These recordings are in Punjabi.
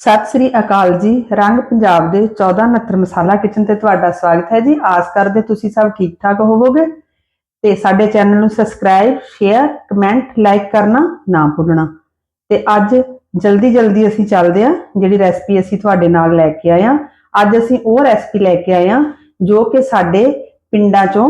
ਸਤਿ ਸ੍ਰੀ ਅਕਾਲ ਜੀ। ਰੰਗ ਪੰਜਾਬ ਦੇ 1469 ਮਸਾਲਾ ਕਿਚਨ ਤੇ ਤੁਹਾਡਾ ਸਵਾਗਤ ਹੈ ਜੀ। ਆਸ ਕਰਦੇ ਤੁਸੀਂ ਸਭ ਠੀਕ ਠਾਕ ਹੋਵੋਗੇ ਤੇ ਸਾਡੇ ਚੈਨਲ ਨੂੰ ਸਬਸਕ੍ਰਾਈਬ ਸ਼ੇਅਰ ਕਮੈਂਟ ਲਾਈਕ ਕਰਨਾ ਨਾ ਭੁੱਲਣਾ। ਤੇ ਅੱਜ ਜਲਦੀ ਜਲਦੀ ਅਸੀਂ ਚੱਲਦੇ ਆ ਜਿਹੜੀ ਰੈਸਪੀ ਅਸੀਂ ਤੁਹਾਡੇ ਨਾਲ ਲੈ ਕੇ ਆਏ ਆ ਅੱਜ ਅਸੀਂ ਉਹ ਰੈਸਪੀ ਲੈ ਕੇ ਆਏ ਆ ਜੋ ਕਿ ਸਾਡੇ ਪਿੰਡਾਂ ਚੋਂ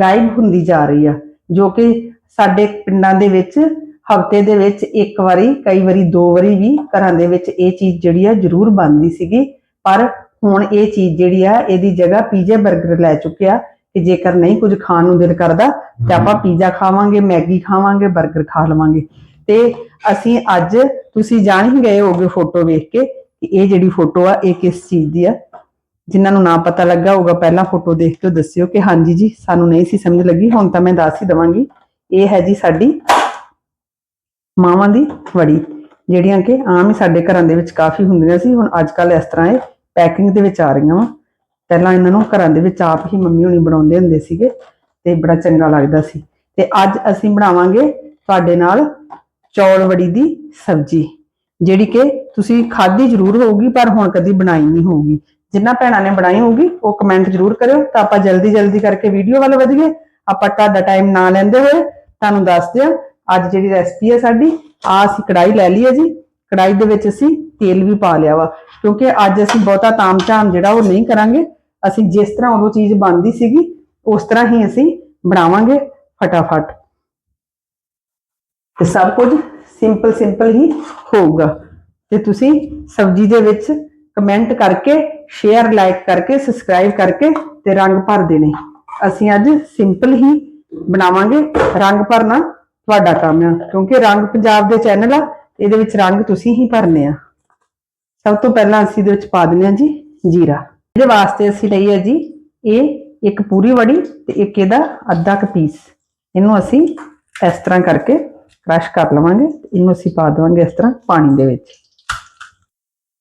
ਗਾਇਬ ਹੁੰਦੀ ਜਾ ਰਹੀ ਆ। ਜੋ ਕਿ ਸਾਡੇ ਪਿੰਡਾਂ ਦੇ ਵਿੱਚ ਹਫ਼ਤੇ ਦੇ ਵਿੱਚ ਇੱਕ ਵਾਰੀ ਕਈ ਵਾਰੀ ਦੋ ਵਾਰੀ ਵੀ ਘਰਾਂ ਦੇ ਵਿੱਚ ਇਹ ਚੀਜ਼ ਜਿਹੜੀ ਆ ਜ਼ਰੂਰ ਬਣਦੀ ਸੀਗੀ। ਪਰ ਹੁਣ ਇਹ ਚੀਜ਼ ਜਿਹੜੀ ਆ ਇਹਦੀ ਜਗ੍ਹਾ ਪੀਜ਼ੇ 버ਗਰ ਲੈ ਚੁੱਕਿਆ ਕਿ ਜੇਕਰ ਨਹੀਂ ਕੁਝ ਖਾਣ ਨੂੰ ਦਿਲ ਕਰਦਾ ਤੇ ਆਪਾਂ ਪੀਜ਼ਾ ਖਾਵਾਂਗੇ ਮੈਗੀ ਖਾਵਾਂਗੇ 버ਗਰ ਖਾ ਲਵਾਂਗੇ। ਤੇ ਅਸੀਂ ਅੱਜ ਤੁਸੀਂ ਜਾਣ ਹੀ ਗਏ ਹੋਗੇ ਫੋਟੋ ਵੇਖ ਕੇ ਕਿ ਇਹ ਜਿਹੜੀ ਫੋਟੋ ਆ ਇਹ ਕਿਸ ਚੀਜ਼ ਦੀ ਆ। ਜਿਨ੍ਹਾਂ ਨੂੰ ਨਾ ਪਤਾ ਲੱਗਾ ਹੋਊਗਾ ਪਹਿਲਾਂ ਫੋਟੋ ਦੇਖ ਕੇ ਦੱਸਿਓ ਕਿ ਹਾਂਜੀ ਜੀ ਸਾਨੂੰ ਨਹੀਂ ਸੀ ਸਮਝ ਲੱਗੀ ਹੁਣ ਤਾਂ ਮੈਂ ਦੱਸ ਹੀ ਦਵਾਂਗੀ। ਇਹ ਹੈ ਜੀ ਸਾਡੀ ਮਾਵਾਂ ਦੀ ਵੜੀ, ਜਿਹੜੀਆਂ ਕਿ ਆਮ ਹੀ ਸਾਡੇ ਘਰਾਂ ਦੇ ਵਿੱਚ ਕਾਫੀ ਹੁੰਦੀਆਂ ਸੀ, ਹੁਣ ਅੱਜ ਕੱਲ ਇਸ ਤਰ੍ਹਾਂ ਇਹ ਪੈਕਿੰਗ ਦੇ ਵਿੱਚ ਆ ਰਹੀਆਂ ਵਾ। ਪਹਿਲਾਂ ਇਹਨਾਂ ਨੂੰ ਘਰਾਂ ਦੇ ਵਿੱਚ ਆਪ ਹੀ ਮੰਮੀ ਹੁਣੀ ਬਣਾਉਂਦੇ ਹੁੰਦੇ ਸੀਗੇ ਤੇ ਬੜਾ ਚੰਗਾ ਲੱਗਦਾ ਸੀ। ਤੇ ਅੱਜ ਅਸੀਂ ਬਣਾਵਾਂਗੇ ਤੁਹਾਡੇ ਨਾਲ ਚੌਲ ਵੜੀ ਦੀ ਸਬਜ਼ੀ, ਜਿਹੜੀ ਕਿ ਤੁਸੀਂ ਖਾਧੀ ਜ਼ਰੂਰ ਹੋਊਗੀ, ਪਰ ਹੁਣ ਕਦੀ ਬਣਾਈ ਨਹੀਂ ਹੋਊਗੀ। ਜਿੰਨਾ ਭੈਣਾਂ ਨੇ ਬਣਾਈ ਹੋਊਗੀ, ਉਹ ਕਮੈਂਟ ਜ਼ਰੂਰ ਕਰਿਓ, ਤਾਂ ਆਪਾਂ ਜਲਦੀ ਜਲਦੀ ਕਰਕੇ ਵੀਡੀਓ ਵੱਲ ਵਧੀਏ। ਆਪਾਂ ਤੁਹਾਡਾ ਟਾਈਮ ਨਾ ਲੈਂਦੇ ਹੋਏ ਤੁਹਾਨੂੰ ਦੱਸਦੇ ਆ ਅੱਜ ਜਿਹੜੀ ਰੈਸਪੀ ਹੈ ਸਾਡੀ ਆ ਅਸੀਂ ਕੜਾਈ ਲੈ ਲਈ ਹੈ ਜੀ। ਕੜਾਈ ਦੇ ਵਿੱਚ ਅਸੀਂ ਤੇਲ ਵੀ ਪਾ ਲਿਆ ਵਾ, ਕਿਉਂਕਿ ਅੱਜ ਅਸੀਂ ਬਹੁਤਾ ਤਾਮਝਾਮ ਜਿਹੜਾ ਉਹ ਨਹੀਂ ਕਰਾਂਗੇ। ਅਸੀਂ ਜਿਸ ਤਰ੍ਹਾਂ ਉਹ ਚੀਜ਼ ਬਣਦੀ ਸੀਗੀ, ਉਸ ਤਰ੍ਹਾਂ ਹੀ ਅਸੀਂ ਬਣਾਵਾਂਗੇ ਫਟਾਫਟ। ਤੇ ਸਭ ਕੁਝ ਸਿੰਪਲ ਸਿੰਪਲ ਹੀ ਹੋਊਗਾ। ਤੇ ਤੁਸੀਂ ਸਬਜ਼ੀ ਦੇ ਵਿੱਚ ਕਮੈਂਟ ਕਰਕੇ ਸ਼ੇਅਰ ਲਾਈਕ ਕਰਕੇ ਸਬਸਕ੍ਰਾਈਬ ਕਰਕੇ ਤੇ ਰੰਗ ਭਰਦੇ ਨੇ। ਅਸੀਂ ਅੱਜ ਸਿੰਪਲ ਹੀ ਬਣਾਵਾਂਗੇ ਰੰਗ ਭਰਨਾ। ਤੁਹਾਡਾ ਕੰਮ ਆ, ਕਿਉਂਕਿ ਰੰਗ ਪੰਜਾਬ ਦੇ ਚੈਨਲ ਆ, ਇਹਦੇ ਵਿੱਚ ਰੰਗ ਤੁਸੀਂ ਹੀ ਭਰਨੇ ਆ। ਸਭ ਤੋਂ ਪਹਿਲਾਂ ਅਸੀਂ ਇਹਦੇ ਵਿੱਚ ਪਾ ਦਿੰਦੇ ਆ ਜੀ ਜੀਰਾ। ਇਹਦੇ ਵਾਸਤੇ ਅਸੀਂ ਲਈ ਹੈ ਜੀ, ਇਹ ਇੱਕ ਪੂਰੀ ਵੜੀ ਤੇ ਇੱਕ ਇਹਦਾ ਅੱਧਾ ਕ ਪੀਸ ਇਹਨੂੰ ਅਸੀਂ ਇਸ ਤਰ੍ਹਾਂ ਕਰਕੇ ਕ੍ਰਸ਼ ਕਰ ਲਵਾਂਗੇ ਇਹਨੂੰ ਅਸੀਂ ਪਾ ਦੇਵਾਂਗੇ ਇਸ ਤਰ੍ਹਾਂ ਪਾਣੀ ਦੇ ਵਿੱਚ।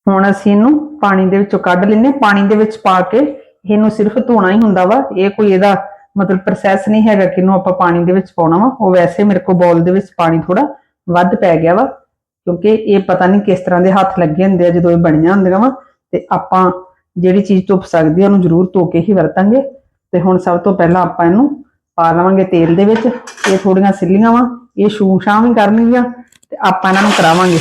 ਹੁਣ ਅਸੀਂ ਇਹਨੂੰ ਪਾਣੀ ਦੇ ਵਿੱਚੋਂ ਕੱਢ ਲੈਨੇ ਪਾਣੀ ਦੇ ਵਿੱਚ ਪਾ ਕੇ ਇਹਨੂੰ ਸਿਰਫ ਧੋਣਾ ਹੀ ਹੁੰਦਾ ਵਾ, ਇਹ ਕੋਈ ਇਹਦਾ ਮਤਲਬ ਪ੍ਰੋਸੈਸ ਨਹੀਂ ਹੈਗਾ ਕਿ ਇਹਨੂੰ ਆਪਾਂ ਪਾਣੀ ਦੇ ਵਿੱਚ ਪਾਉਣਾ ਵਾ। ਉਹ ਵੈਸੇ ਮੇਰੇ ਕੋਲ ਬੋਲ ਦੇ ਵਿੱਚ ਪਾਣੀ ਥੋੜਾ ਵੱਧ ਪੈ ਗਿਆ ਵਾ, ਕਿਉਂਕਿ ਇਹ ਪਤਾ ਨਹੀਂ ਕਿਸ ਤਰ੍ਹਾਂ ਦੇ ਹੱਥ ਲੱਗੇ ਹੁੰਦੇ ਆ ਜਦੋਂ ਇਹ ਬਣੀਆਂ ਹੁੰਦੀਆਂ ਵਾ। ਤੇ ਆਪਾਂ ਜਿਹੜੀ ਚੀਜ਼ ਧੁੱਪ ਸਕਦੀ ਆ ਉਹਨੂੰ ਜ਼ਰੂਰ ਧੋ ਕੇ ਹੀ ਵਰਤਾਂਗੇ। ਤੇ ਹੁਣ ਸਭ ਤੋਂ ਪਹਿਲਾਂ ਆਪਾਂ ਇਹਨੂੰ ਪਾ ਲਵਾਂਗੇ ਤੇਲ ਦੇ ਵਿੱਚ। ਇਹ ਥੋੜੀਆਂ ਸਿੱਲੀਆਂ ਵਾ, ਇਹ ਛੂ ਛਾਂ ਵੀ ਕਰਨਗੀਆਂ ਤੇ ਆਪਾਂ ਇਹਨਾਂ ਨੂੰ ਕਰਾਵਾਂਗੇ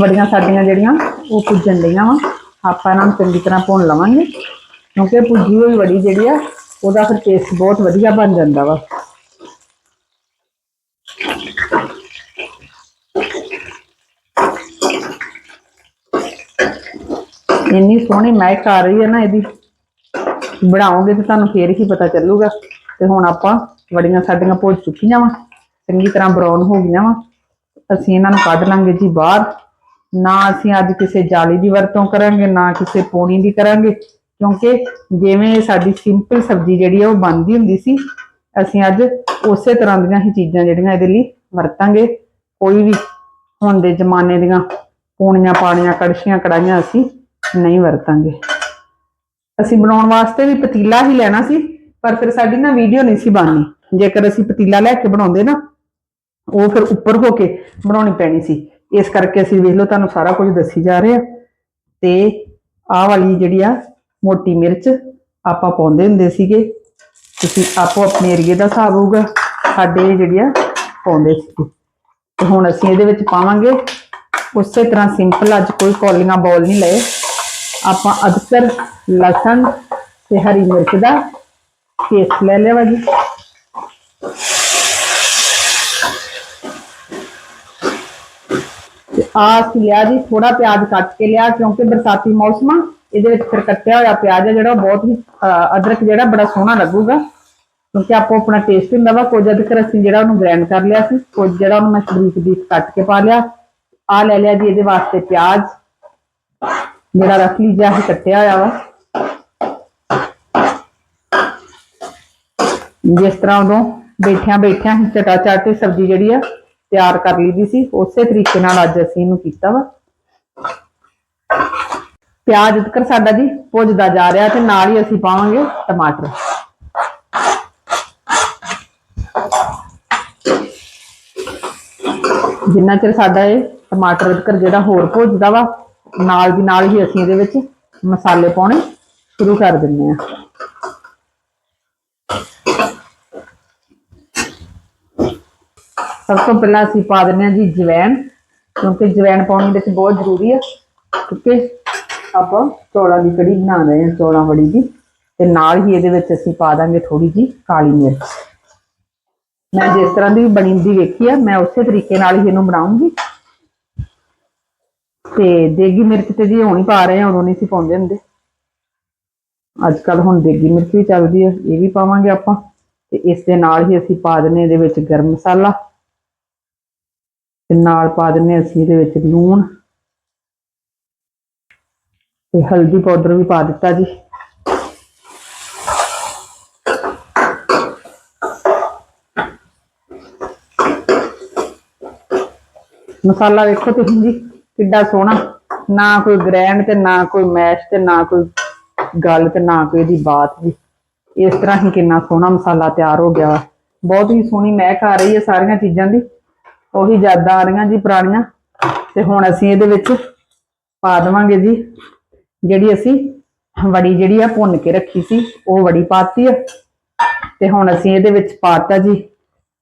ਵੜੀਆਂ ਸਾਡੀਆਂ ਜਿਹੜੀਆਂ, ਉਹ ਭੁੱਜਣ ਲਈਆਂ ਵਾ। ਆਪਾਂ ਇਹਨਾਂ ਨੂੰ ਚੰਗੀ ਤਰ੍ਹਾਂ ਭੁੰਨ ਲਵਾਂਗੇ। ਕਿਉਂਕਿ ਭੁੱਜੀ ਹੋਈ ਵੜੀ ਜਿਹੜੀ ਆ, ਉਹਦਾ ਫਿਰ ਟੇਸਟ ਬਹੁਤ ਵਧੀਆ ਬਣ ਜਾਂਦਾ ਵਾ। ਇੰਨੀ ਸੋਹਣੀ ਮਹਿਕ ਆ ਰਹੀ ਹੈ ਨਾ ਇਹਦੀ। ਬਣਾਓਗੇ ਤੇ ਤੁਹਾਨੂੰ ਫੇਰ ਹੀ ਪਤਾ ਚੱਲੂਗਾ। ਤੇ ਹੁਣ ਆਪਾਂ ਵੜੀਆਂ ਸਾਡੀਆਂ ਭੁੱਜ ਚੁੱਕੀਆਂ ਵਾ। ਚੰਗੀ ਤਰ੍ਹਾਂ ਬਰਾਊਨ ਹੋ ਗਈਆਂ ਵਾ। ਅਸੀਂ ਇਹਨਾਂ ਨੂੰ ਕੱਢ ਲਾਂਗੇ ਜੀ ਬਾਹਰ। ਨਾ ਅਸੀਂ ਅੱਜ ਕਿਸੇ ਜਾਲੀ ਦੀ ਵਰਤੋਂ ਕਰਾਂਗੇ, ਨਾ ਕਿਸੇ ਪੋਣੀ ਦੀ ਕਰਾਂਗੇ। ਕਿਉਂਕਿ ਜਿਵੇਂ ਸਾਡੀ ਸਿੰਪਲ ਸਬਜ਼ੀ ਜਿਹੜੀ ਆ, ਉਹ ਬਣਦੀ ਹੁੰਦੀ ਸੀ, ਅਸੀਂ ਅੱਜ ਉਸੇ ਤਰ੍ਹਾਂ ਦੀਆਂ ਹੀ ਚੀਜ਼ਾਂ ਜਿਹੜੀਆਂ ਇਹਦੇ ਲਈ ਵਰਤਾਂਗੇ। ਕੋਈ ਵੀ ਹੁਣ ਦੇ ਜ਼ਮਾਨੇ ਦੀਆਂ ਪੂਣੀਆਂ ਪਾਣੀਆਂ, ਕੜਛੀਆਂ ਕੜਾਈਆਂ ਅਸੀਂ ਨਹੀਂ ਵਰਤਾਂਗੇ। ਅਸੀਂ ਬਣਾਉਣ ਵਾਸਤੇ ਵੀ ਪਤੀਲਾ ਹੀ ਲੈਣਾ ਸੀ, ਪਰ ਫਿਰ ਸਾਡੀ ਨਾ ਵੀਡੀਓ ਨਹੀਂ ਸੀ ਬਣਨੀ। ਜੇਕਰ ਅਸੀਂ ਪਤੀਲਾ ਲੈ ਕੇ ਬਣਾਉਂਦੇ ਨਾ, ਉਹ ਫਿਰ ਉੱਪਰ ਹੋ ਕੇ ਬਣਾਉਣੀ ਪੈਣੀ ਸੀ। ਇਸ ਕਰਕੇ ਅਸੀਂ ਵੇਖ ਲਓ, ਤੁਹਾਨੂੰ ਸਾਰਾ ਕੁਝ ਦੱਸੀ ਜਾ ਰਹੇ। ਆ ਤੇ ਆਹ ਵਾਲੀ ਜਿਹੜੀ ਆ, ਮੋਟੀ ਮਿਰਚ ਆਪਾਂ ਪਾਉਂਦੇ ਹੁੰਦੇ ਸੀਗੇ। ਤੁਸੀਂ ਆਪੋ ਆਪਣੇ ਏਰੀਏ ਦਾ ਹਿਸਾਬ ਹੋਊਗਾ, ਸਾਡੇ ਜਿਹੜੀ ਆ, ਪਾਉਂਦੇ ਸੀਗੇ। ਤੇ ਹੁਣ ਅਸੀਂ ਇਹਦੇ ਵਿੱਚ ਪਾਵਾਂਗੇ। ਉਸੇ ਤਰ੍ਹਾਂ ਸਿੰਪਲ ਅੱਜ ਕੋਈ ਕੌਲੀਆਂ ਬੋਲ ਨਹੀਂ ਲਏ। ਆਪਾਂ ਅਦਰਕ, ਲਸਣ ਤੇ ਹਰੀ ਮਿਰਚ ਦਾ ਪੇਸਟ ਲੈ ਲਿਆ ਵਾ ਜੀ ਤੇ ਅਸੀਂ ਲਿਆ ਜੀ ਥੋੜਾ ਪਿਆਜ਼ ਕੱਟ ਕੇ ਲਿਆ, ਕਿਉਂਕਿ ਬਰਸਾਤੀ ਮੌਸਮ ਆ, ਇਹਦੇ ਵਿੱਚ ਫਿਰ ਕੱਟਿਆ ਹੋਇਆ ਪਿਆਜ਼ ਆ ਜਿਹੜਾ ਬਹੁਤ ਹੀ ਅਦਰਕ ਜਿਹੜਾ ਬੜਾ ਸੋਹਣਾ ਲੱਗੂਗਾ। ਕਿਉਂਕਿ ਆਪੋ ਆਪਣਾ ਟੇਸਟ ਹੁੰਦਾ ਵਾ, ਕੁਝ ਅਦਰਕ ਅਸੀਂ ਜਿਹੜਾ ਉਹਨੂੰ ਗ੍ਰਾਈਂਡ ਕਰ ਲਿਆ ਸੀ, ਕੁਝ ਜਿਹੜਾ ਉਹਨੂੰ ਮੈਂ ਬਰੀਕ ਬਰੀਕ ਕੱਟ ਕੇ ਪਾ ਲਿਆ। ਆ ਲੈ ਲਿਆ ਜੀ ਇਹਦੇ ਵਾਸਤੇ ਪਿਆਜ਼, ਜਿਹੜਾ ਰਫਲੀ ਜਿਹਾ ਹੀ ਕੱਟਿਆ ਹੋਇਆ ਵਾ। ਜਿਸ ਤਰ੍ਹਾਂ ਉਦੋਂ ਬੈਠਿਆਂ ਬੈਠਿਆਂ ਹੀ ਚਟਾ ਚਾਟੇ ਸਬਜ਼ੀ ਜਿਹੜੀ ਆ ਤਿਆਰ ਕਰ ਲਈਦੀ ਸੀ, ਉਸੇ ਤਰੀਕੇ ਨਾਲ ਅੱਜ ਅਸੀਂ ਇਹਨੂੰ ਕੀਤਾ ਵਾ। ਪਿਆਜ਼ ਤੱਕ ਸਾਡਾ ਜੀ ਭੁੱਜਦਾ ਜਾ ਰਿਹਾ ਤੇ ਨਾਲ ਹੀ ਅਸੀਂ ਪਾਵਾਂਗੇ ਟਮਾਟਰ। ਜਿੰਨਾ ਚਿਰ ਸਾਡਾ ਇਹ ਟਮਾਟਰ ਅਦਰਕ ਜਿਹੜਾ ਹੋਰ ਭੁੱਜਦਾ ਵਾ, ਨਾਲ ਦੀ ਨਾਲ ਹੀ ਅਸੀਂ ਇਹਦੇ ਵਿੱਚ ਮਸਾਲੇ ਪਾਉਣੇ ਸ਼ੁਰੂ ਕਰ ਦਿੰਦੇ ਆ ਸਭ ਤੋਂ ਪਹਿਲਾਂ ਅਸੀਂ ਪਾ ਦਿੰਦੇ ਹਾਂ ਜੀ ਜਵੈਣ, ਕਿਉਂਕਿ ਜਵੈਣ ਪਾਉਣੀ ਵਿੱਚ ਬਹੁਤ ਜ਼ਰੂਰੀ ਹੈ? ਕਿਉਂਕਿ ਆਪਾਂ ਚੌਲਾਂ ਦੀ ਕੜੀ ਬਣਾ ਰਹੇ ਹਾਂ, ਚੌਲਾਂ ਵੜੀ ਦੀ, ਤੇ ਨਾਲ ਹੀ ਇਹਦੇ ਵਿੱਚ ਅਸੀਂ ਪਾ ਦਾਂਗੇ ਥੋੜੀ ਜੀ ਕਾਲੀ ਮਿਰਚ। ਮੈਂ ਜਿਸ ਤਰ੍ਹਾਂ ਦੀ ਬਣੀ ਵੇਖੀ ਆ, ਮੈਂ ਉਸੇ ਤਰੀਕੇ ਨਾਲ ਹੀ ਇਹਨੂੰ ਬਣਾਉਂਗੀ। ਤੇ ਦੇਗੀ ਮਿਰਚ ਤੇ ਜੀ ਹੁਣ ਹੀ ਪਾ ਰਹੇ ਆ ਉਦੋਂ ਨਹੀਂ ਸੀ ਪਾਉਂਦੇ ਹੁੰਦੇ। ਅੱਜ ਕੱਲ ਹੁਣ ਦੇਗੀ ਮਿਰਚ ਵੀ ਚੱਲਦੀ ਹੈ ਇਹ ਵੀ ਪਾਵਾਂਗੇ ਆਪਾਂ। ਤੇ ਇਸ ਦੇ ਨਾਲ ਹੀ ਅਸੀਂ ਪਾ ਦਿੰਨੇ ਇਹਦੇ ਵਿੱਚ ਗਰਮ ਮਸਾਲਾ। ਤੇ ਨਾਲ ਪਾ ਦਿੰਨੇ ਅਸੀਂ ਇਹਦੇ ਵਿੱਚ ਲੂਣ ਤੇ ਹਲਦੀ ਪਾਊਡਰ ਵੀ ਪਾ ਦਿੱਤਾ ਜੀ। ਮਸਾਲਾ ਵੇਖੋ ਤੁਸੀਂ ਜੀ, ਕਿੱਡਾ ਸੋਹਣਾ। ਨਾ ਕੋਈ ਗ੍ਰੈਂਡ ਤੇ, ਨਾ ਕੋਈ ਮੈਸ਼ ਤੇ, ਨਾ ਕੋਈ ਗੱਲ ਤੇ, ਨਾ ਕੋਈ ਇਹਦੀ ਬਾਤ ਜੀ। ਇਸ ਤਰ੍ਹਾਂ ਹੀ ਕਿੰਨਾ ਸੋਹਣਾ ਮਸਾਲਾ ਤਿਆਰ ਹੋ ਗਿਆ। ਵਾ। ਬਹੁਤ ਹੀ ਸੋਹਣੀ ਮਹਿਕ ਆ ਰਹੀ ਹੈ ਸਾਰੀਆਂ ਚੀਜ਼ਾਂ ਦੀ। ਉਹੀ ਯਾਦਾਂ ਆ ਰਹੀਆਂ ਜੀ ਪੁਰਾਣੀਆਂ। ਤੇ ਹੁਣ ਅਸੀਂ ਇਹਦੇ ਵਿੱਚ ਪਾ ਦੇਵਾਂਗੇ ਜੀ, ਜਿਹੜੀ ਅਸੀਂ ਵੜੀ ਜਿਹੜੀ ਆ ਭੁੰਨ ਕੇ ਰੱਖੀ ਸੀ, ਉਹ ਵੜੀ ਪਾਤੀ ਆ। ਤੇ ਹੁਣ ਅਸੀਂ ਇਹਦੇ ਵਿੱਚ ਪਾਤਾ ਜੀ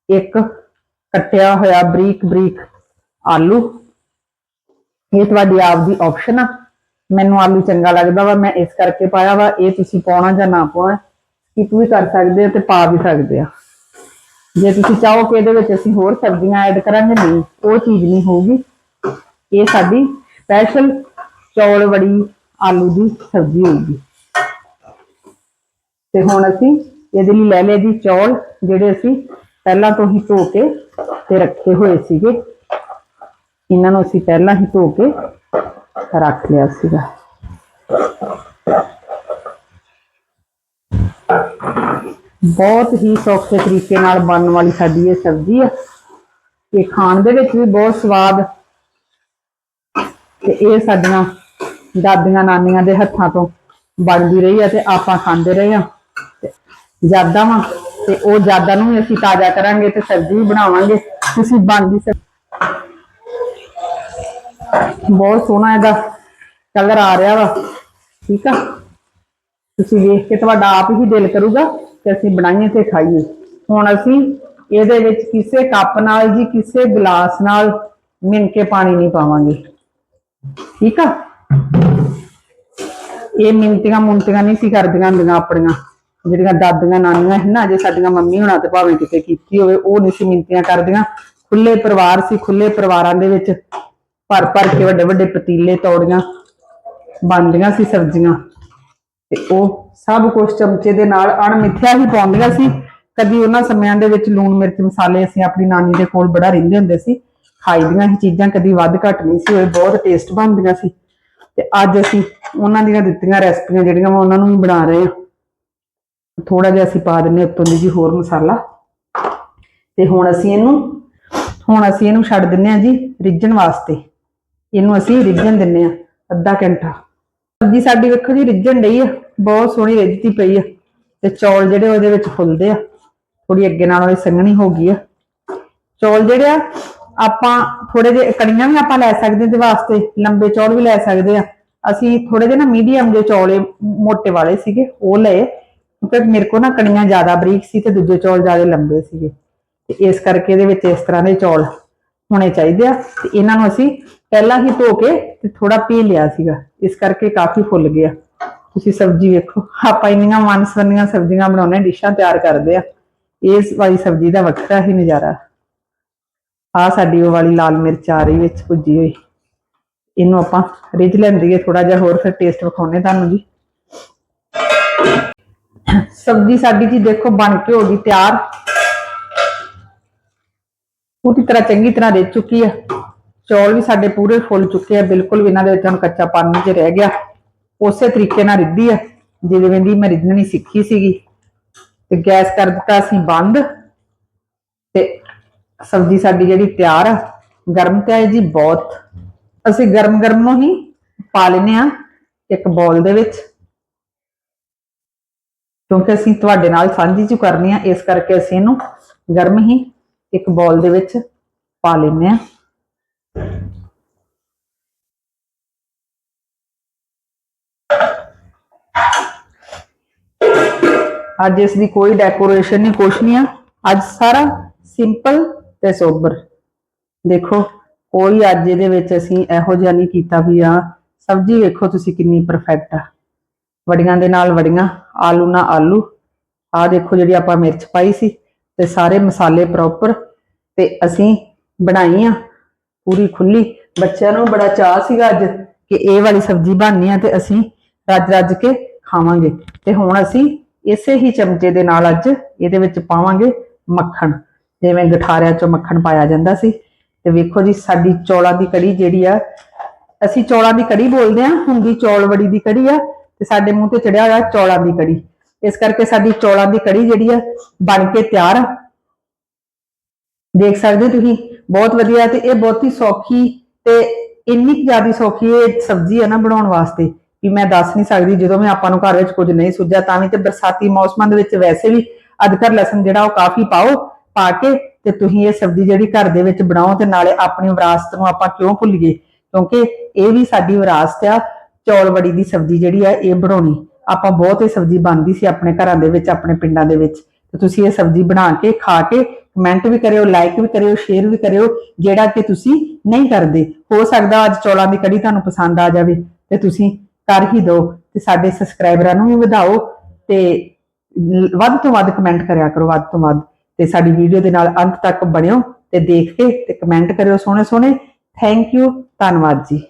ਇੱਕ ਕੱਟਿਆ ਹੋਇਆ ਬਰੀਕ ਬਰੀਕ ਆਲੂ। ਇਹ ਤੁਹਾਡੀ ਆਪ ਦੀ ਆਪਸ਼ਨ ਆ। ਮੈਨੂੰ ਆਲੂ ਚੰਗਾ ਲੱਗਦਾ ਵਾ, ਮੈਂ ਇਸ ਕਰਕੇ ਪਾਇਆ ਵਾ, ਇਹ ਤੁਸੀਂ ਪਾਉਣਾ ਜਾਂ ਨਾ ਪਾਉਣਾ ਸਕਿਪ ਵੀ ਕਰ ਸਕਦੇ ਹੋ ਤੇ ਪਾ ਵੀ ਸਕਦੇ ਆ। ਜੇ ਤੁਸੀਂ ਚਾਹੋ ਕਿ ਇਹਦੇ ਵਿੱਚ ਅਸੀਂ ਹੋਰ ਸਬਜ਼ੀਆਂ ਐਡ ਕਰਾਂਗੇ, ਨਹੀਂ, ਉਹ ਚੀਜ਼ ਨਹੀਂ ਹੋਊਗੀ। ਇਹ ਸਾਡੀ ਸਪੈਸ਼ਲ ਚੌਲ ਵੜੀ ਆਲੂ ਦੀ ਸਬਜ਼ੀ ਹੋਊਗੀ। ਤੇ ਹੁਣ ਅਸੀਂ ਇਹਦੇ ਲਈ ਲੈ ਲਏ ਜੀ ਚੌਲ, ਜਿਹੜੇ ਅਸੀਂ ਪਹਿਲਾਂ ਤੋਂ ਹੀ ਧੋ ਕੇ ਤੇ ਰੱਖੇ ਹੋਏ ਸੀਗੇ। ਇਹਨਾਂ ਨੂੰ ਅਸੀਂ ਪਹਿਲਾਂ ਹੀ ਧੋ ਕੇ ਰੱਖ ਲਿਆ ਸੀਗਾ। ਬਹੁਤ ਹੀ ਸੌਖੇ ਤਰੀਕੇ ਨਾਲ ਬਣਨ ਵਾਲੀ ਸਾਡੀ ਇਹ ਸਬਜ਼ੀ ਆ। ਤੇ ਖਾਣ ਦੇ ਵਿੱਚ ਵੀ ਬਹੁਤ ਸਵਾਦ। ਤੇ ਇਹ ਸਾਡੀਆਂ ਦਾਦੀਆਂ ਨਾਨੀਆਂ ਦੇ ਹੱਥਾਂ ਤੋਂ ਬਣਦੀ ਰਹੀ ਆ ਤੇ ਆਪਾਂ ਖਾਂਦੇ ਰਹੇ ਹਾਂ ਤੇ ਯਾਦਾਂ ਵਾ, ਤੇ ਉਹ ਯਾਦਾਂ ਨੂੰ ਵੀ ਅਸੀਂ ਤਾਜ਼ਾ ਕਰਾਂਗੇ ਤੇ ਸਬਜ਼ੀ ਵੀ ਬਣਾਵਾਂਗੇ। ਤੁਸੀਂ ਬਣਦੀ ਸਬਜ਼ੀ ਬਹੁਤ ਸੋਹਣਾ ਇਹਦਾ ਕਲਰ ਆ ਰਿਹਾ ਵਾ। ਠੀਕ ਆ? ਤੁਸੀਂ ਵੇਖ ਕੇ ਤੁਹਾਡਾ ਆਪ ਹੀ ਦਿਲ ਕਰੂਗਾ। ਕਿ ਅਸੀਂ ਬਣਾਈਏ ਤੇ ਖਾਈਏ। ਹੁਣ ਅਸੀਂ ਇਹਦੇ ਵਿੱਚ ਕਿਸੇ ਕੱਪ ਨਾਲ ਜੀ, ਕਿਸੇ ਗਲਾਸ ਨਾਲ ਮਿਣ ਕੇ ਪਾਣੀ ਨਹੀਂ ਪਾਵਾਂਗੇ। ਠੀਕ ਆ? ਇਹ ਮਿੰਟੀਆਂ ਮੁੰਟੀਆਂ ਨਹੀਂ ਸੀ ਕਰਦੀਆਂ ਹੁੰਦੀਆਂ ਆਪਣੀਆਂ। ਜਿਹੜੀਆਂ ਦਾਦੀਆਂ ਨਾਨੀਆਂ ਸੀ ਨਾ, ਜੇ ਸਾਡੀਆਂ ਮੰਮੀ ਹੁਣਾਂ ਤੇ ਭਾਵੇਂ ਕਿਤੇ ਕੀਤੀ ਹੋਵੇ, ਉਹ ਨਹੀਂ ਸੀ ਮਿੰਟੀਆਂ ਕਰਦੀਆਂ। ਖੁੱਲੇ ਪਰਿਵਾਰ ਸੀ, ਖੁੱਲੇ ਪਰਿਵਾਰਾਂ ਦੇ ਵਿੱਚ ਭਰ ਭਰ ਕੇ ਵੱਡੇ ਵੱਡੇ ਪਤੀਲੇ ਤੌੜੀਆਂ, ਬਣਦੀਆਂ ਸੀ ਸਬਜ਼ੀਆਂ। ਤੇ ਉਹ ਸਭ ਕੁਝ ਚਮਚੇ ਦੇ ਨਾਲ ਅਣਮਿੱਥਿਆ ਹੀ ਪਾਉਂਦੀਆਂ ਸੀ। ਕਦੀ ਉਹਨਾਂ ਸਮਿਆਂ ਦੇ ਵਿੱਚ ਲੂਣ ਮਿਰਚ ਮਸਾਲੇ ਅਸੀਂ ਆਪਣੀ ਨਾਨੀ ਦੇ ਕੋਲ ਬੜਾ ਰਹਿੰਦੇ ਹੁੰਦੇ ਸੀ। ਖਾਈ ਹੀ ਚੀਜ਼ਾਂ ਕਦੀ ਵੱਧ ਘੱਟ ਨਹੀਂ ਸੀ ਹੋਏ ਬਹੁਤ ਟੇਸਟ ਬਣਦੀਆਂ ਸੀ। ਤੇ ਅੱਜ ਅਸੀਂ ਉਹਨਾਂ ਦੀਆਂ ਦਿੱਤੀਆਂ ਰੈਸਪੀਆਂ ਜਿਹੜੀਆਂ ਵਾ ਉਹਨਾਂ ਨੂੰ ਵੀ ਬਣਾ ਰਹੇ ਹਾਂ। ਥੋੜਾ ਜਿਹਾ ਅਸੀਂ ਪਾ ਦਿੰਨੇ ਉੱਤੋਂ ਦੀ ਜੀ ਹੋਰ ਮਸਾਲਾ। ਤੇ ਹੁਣ ਅਸੀਂ ਇਹਨੂੰ, ਹੁਣ ਅਸੀਂ ਇਹਨੂੰ ਛੱਡ ਦਿੰਨੇ ਆ ਜੀ ਰਿੱਝਣ ਵਾਸਤੇ। ਇਹਨੂੰ ਅਸੀਂ ਰਿੱਝਣ ਦਿੰਨੇ ਆ ਅੱਧਾ ਘੰਟਾ। ਸਬਜ਼ੀ ਸਾਡੀ ਵੇਖੋ ਜੀ, ਰਿੱਝਣ ਡਈ ਆ। ਬਹੁਤ ਸੋਹਣੀ ਰਿੱਝਦੀ ਪਈ ਆ। ਤੇ ਚੌਲ ਜਿਹੜੇ ਉਹਦੇ ਵਿੱਚ ਫੁੱਲਦੇ ਆ। ਥੋੜੀ ਅੱਗੇ ਨਾਲੋਂ ਇਹ ਸੰਘਣੀ ਹੋ ਗਈ ਆ। ਚੌਲ ਜਿਹੜੇ ਆ, ਆਪਾਂ ਥੋੜੇ ਜਿਹੇ ਕੜੀਆਂ ਵੀ ਆਪਾਂ ਲੈ ਸਕਦੇ ਦੇ ਵਾਸਤੇ। ਲੰਬੇ ਚੌਲ ਵੀ ਲੈ ਸਕਦੇ ਆ ਅਸੀਂ ਥੋੜੇ ਜਿਹੇ ਨਾ ਮੀਡੀਅਮ ਜਿਹੇ ਚੌਲੇ ਮੋਟੇ ਵਾਲੇ ਸੀਗੇ, ਉਹ ਲਏ। ਕਿਉਂਕਿ ਮੇਰੇ ਕੋਲ ਨਾ ਕੜੀਆਂ ਜ਼ਿਆਦਾ ਬਰੀਕ ਸੀ ਤੇ ਦੂਜੇ ਚੌਲ ਜ਼ਿਆਦਾ ਲੰਬੇ ਸੀਗੇ। ਤੇ ਇਸ ਕਰਕੇ ਇਹਦੇ ਵਿੱਚ ਇਸ ਤਰ੍ਹਾਂ ਦੇ ਚੌਲ ਹੋਣੇ ਚਾਹੀਦੇ ਆ। ਤੇ ਇਹਨਾਂ ਨੂੰ ਅਸੀਂ ਪਹਿਲਾਂ ਹੀ ਧੋ ਕੇ ਤੇ ਥੋੜਾ ਪੀ ਲਿਆ ਸੀਗਾ। ਇਸ ਕਰਕੇ ਕਾਫੀ ਫੁੱਲ ਗਿਆ। ਤੁਸੀਂ ਸਬਜ਼ੀ ਵੇਖੋ, ਆਪਾਂ ਇੰਨੀਆਂ ਮਨਸਵੰਨੀਆਂ ਸਬਜ਼ੀਆਂ ਬਣਾਉਣੇ ਡਿਸ਼ਾਂ ਤਿਆਰ ਕਰਦੇ ਆ। ਇਸ ਵਾਲੀ ਸਬਜ਼ੀ ਦਾ ਵੱਖਰਾ ਹੀ ਨਜ਼ਾਰਾ। ਆ ਸਾਡੀ ਉਹ ਵਾਲੀ ਲਾਲ ਮਿਰਚ ਆ ਰਹੀ ਵਿੱਚ ਭੁੱਜੀ ਹੋਈ। ਇਹਨੂੰ ਆਪਾਂ ਰਿੱਝ ਲੈਂਦੀ ਹੈ ਥੋੜਾ ਜਿਹਾ ਹੋਰ ਫਿਰ ਟੇਸਟ ਵਿਖਾਉਣੇ ਤੁਹਾਨੂੰ ਜੀ। ਸਬਜ਼ੀ ਸਾਡੀ ਜੀ ਦੇਖੋ ਬਣ ਕੇ ਹੋ ਗਈ ਤਿਆਰ। ਪੂਰੀ ਤਰ੍ਹਾਂ ਚੰਗੀ ਤਰ੍ਹਾਂ ਰਿੱਝ ਚੁੱਕੀ ਆ। ਚੌਲ ਵੀ ਸਾਡੇ ਪੂਰੇ ਫੁੱਲ ਚੁੱਕੇ ਆ, ਬਿਲਕੁਲ ਵੀ ਇਹਨਾਂ ਦੇ ਵਿੱਚ ਹੁਣ ਕੱਚਾ ਪਾਣੀ ਚ ਰਹਿ ਗਿਆ। ਉਸੇ ਤਰੀਕੇ ਨਾਲ ਰਿੱਧੀ ਆ, ਜਿਵੇਂ ਦੀ ਮੈਂ ਰਿੱਧਣੀ ਸਿੱਖੀ ਸੀਗੀ। ਤੇ ਗੈਸ ਕਰ ਦਿੱਤਾ ਅਸੀਂ ਬੰਦ। ਤੇ ਸਬਜ਼ੀ ਸਾਡੀ ਜਿਹੜੀ ਤਿਆਰ ਆ, ਗਰਮ ਤੇ ਹੈ ਜੀ ਬਹੁਤ। ਅਸੀਂ ਗਰਮ ਗਰਮ ਨੂੰ ਹੀ ਪਾ ਲੈਨੇ ਆ ਇੱਕ ਬੋਲ ਦੇ ਵਿੱਚ। ਕਿਉਂਕਿ ਅਸੀਂ ਤੁਹਾਡੇ ਨਾਲ ਸਾਂਝੀ ਚ ਕਰਨੀ ਆ, ਇਸ ਕਰਕੇ ਅਸੀਂ ਇਹਨੂੰ ਗਰਮ ਹੀ ਇੱਕ ਬੋਲ ਦੇ ਵਿੱਚ ਪਾ ਲੈਂਦੇ ਆ ਅੱਜ ਇਸ ਦੀ ਕੋਈ ਡੈਕੋਰੇਸ਼ਨ ਨਹੀਂ, ਕੁਛ ਨਹੀਂ ਆ। ਅੱਜ ਸਾਰਾ ਸਿੰਪਲ ਤੇ ਸੋਬਰ ਦੇਖੋ, ਕੋਈ ਅੱਜ ਇਹਦੇ ਵਿੱਚ ਅਸੀਂ ਇਹੋ ਜਿਹਾ ਨਹੀਂ ਕੀਤਾ ਵੀ ਆ, ਸਬਜ਼ੀ ਵੇਖੋ ਤੁਸੀਂ ਕਿੰਨੀ ਪਰਫੈਕਟ ਆ। ਵੜੀਆਂ ਦੇ ਨਾਲ ਵੜੀਆਂ, ਆਲੂ ਨਾਲ ਆਲੂ। ਆ ਦੇਖੋ ਜਿਹੜੀ ਆਪਾਂ ਮਿਰਚ ਪਾਈ ਸੀ। ਤੇ ਸਾਰੇ ਮਸਾਲੇ ਪ੍ਰੋਪਰ ਤੇ ਅਸੀਂ ਬਣਾਈ ਆ, ਪੂਰੀ ਖੁੱਲੀ। ਬੱਚਿਆਂ ਨੂੰ ਬੜਾ ਚਾਹ ਸੀਗਾ ਅੱਜ ਕਿ ਇਹ ਵਾਲੀ ਸਬਜ਼ੀ ਬਣਨੀ ਆ ਤੇ ਅਸੀਂ ਰੱਜ ਰੱਜ ਕੇ ਖਾਵਾਂਗੇ। ਤੇ ਹੁਣ ਅਸੀਂ ਇਸੇ ਹੀ ਚਮਚੇ ਦੇ ਨਾਲ ਅੱਜ ਇਹਦੇ ਵਿੱਚ ਪਾਵਾਂਗੇ ਮੱਖਣ। ਜਿਵੇਂ ਗਠਾਰਿਆਂ ਚੋਂ ਮੱਖਣ ਪਾਇਆ ਜਾਂਦਾ ਸੀ। ਤੇ ਵੇਖੋ ਜੀ, ਸਾਡੀ ਚੌਲਾਂ ਦੀ ਕੜੀ ਜਿਹੜੀ ਆ, ਅਸੀਂ ਚੌਲਾਂ ਦੀ ਕੜੀ ਬੋਲਦੇ ਆ ਹੁੰਦੀ ਚੌਲ ਵੜੀ ਦੀ ਕੜੀ ਆ ਤੇ ਸਾਡੇ ਮੂੰਹ ਤੇ ਚੜਿਆ ਹੋਇਆ ਚੌਲਾਂ ਦੀ ਕੜੀ। ਇਸ ਕਰਕੇ ਸਾਡੀ ਚੌਲਾਂ ਦੀ ਕੜੀ ਜਿਹੜੀ ਆ ਬਣ ਕੇ ਤਿਆਰ ਆ। ਦੇਖ ਸਕਦੇ ਤੁਸੀਂ, ਬਹੁਤ ਵਧੀਆ ਤੇ ਇਹ ਬਹੁਤ ਹੀ ਸੌਖੀ ਤੇ ਇੰਨੀ ਕੁ ਜ਼ਿਆਦਾ ਸੌਖੀ ਇਹ ਸਬਜ਼ੀ ਹੈ ਨਾ ਬਣਾਉਣ ਵਾਸਤੇ ਕਿ ਮੈਂ ਦੱਸ ਨਹੀਂ ਸਕਦੀ, ਜਦੋਂ ਮੈਂ ਆਪਾਂ ਨੂੰ ਘਰ ਵਿੱਚ ਕੁਝ ਨਹੀਂ ਸੁੱਝਿਆ ਤਾਂ ਵੀ ਤੇ ਬਰਸਾਤੀ ਮੌਸਮਾਂ ਦੇ ਵਿੱਚ ਵੈਸੇ ਵੀ ਅਦਕਰ ਲਸਣ ਜਿਹੜਾ ਉਹ ਕਾਫੀ ਪਾਓ, ਪਾ ਕੇ ਤੇ ਤੁਸੀਂ ਇਹ ਸਬਜ਼ੀ ਜਿਹੜੀ ਘਰ ਦੇ ਵਿੱਚ ਬਣਾਓ ਤੇ ਨਾਲੇ ਆਪਣੀ ਵਿਰਾਸਤ ਨੂੰ ਆਪਾਂ ਕਿਉਂ ਭੁੱਲੀਏ? ਕਿਉਂਕਿ ਇਹ ਵੀ ਸਾਡੀ ਵਿਰਾਸਤ ਆ, ਚੌਲ ਬੜੀ ਦੀ ਸਬਜ਼ੀ ਜਿਹੜੀ ਆ ਇਹ ਬਣਾਉਣੀ। ਆਪਾਂ ਬਹੁਤ ਇਹ ਸਬਜ਼ੀ ਬਣਦੀ ਸੀ ਆਪਣੇ ਘਰਾਂ ਦੇ ਵਿੱਚ, ਆਪਣੇ ਪਿੰਡਾਂ ਦੇ ਵਿੱਚ। ਤੇ ਤੁਸੀਂ ਇਹ ਸਬਜ਼ੀ ਬਣਾ ਕੇ, ਖਾ ਕੇ ਕਮੈਂਟ ਵੀ ਕਰਿਓ ਲਾਈਕ ਵੀ ਕਰਿਓ ਸ਼ੇਅਰ ਵੀ ਕਰਿਓ, ਜਿਹੜਾ ਕਿ ਤੁਸੀਂ ਨਹੀਂ ਕਰਦੇ। ਹੋ ਸਕਦਾ ਅੱਜ ਚੌਲਾਂ ਦੀ ਕੜੀ ਤੁਹਾਨੂੰ ਪਸੰਦ ਆ ਜਾਵੇ, ਤੇ ਤੁਸੀਂ ਕਰ ਹੀ ਦਿਓ। ਤੇ ਸਾਡੇ ਸਬਸਕ੍ਰਾਈਬਰਾਂ ਨੂੰ ਵੀ ਵਧਾਓ, ਤੇ ਵੱਧ ਤੋਂ ਵੱਧ ਕਮੈਂਟ ਕਰਿਆ ਕਰੋ, ਵੱਧ ਤੋਂ ਵੱਧ। ਤੇ ਸਾਡੀ ਵੀਡੀਓ ਦੇ ਨਾਲ ਅੰਤ ਤੱਕ ਬਣਿਓ, ਤੇ ਦੇਖ ਕੇ ਤੇ ਕਮੈਂਟ ਕਰਿਓ ਸੋਹਣੇ ਸੋਹਣੇ ਥੈਂਕ ਯੂ ਧੰਨਵਾਦ ਜੀ।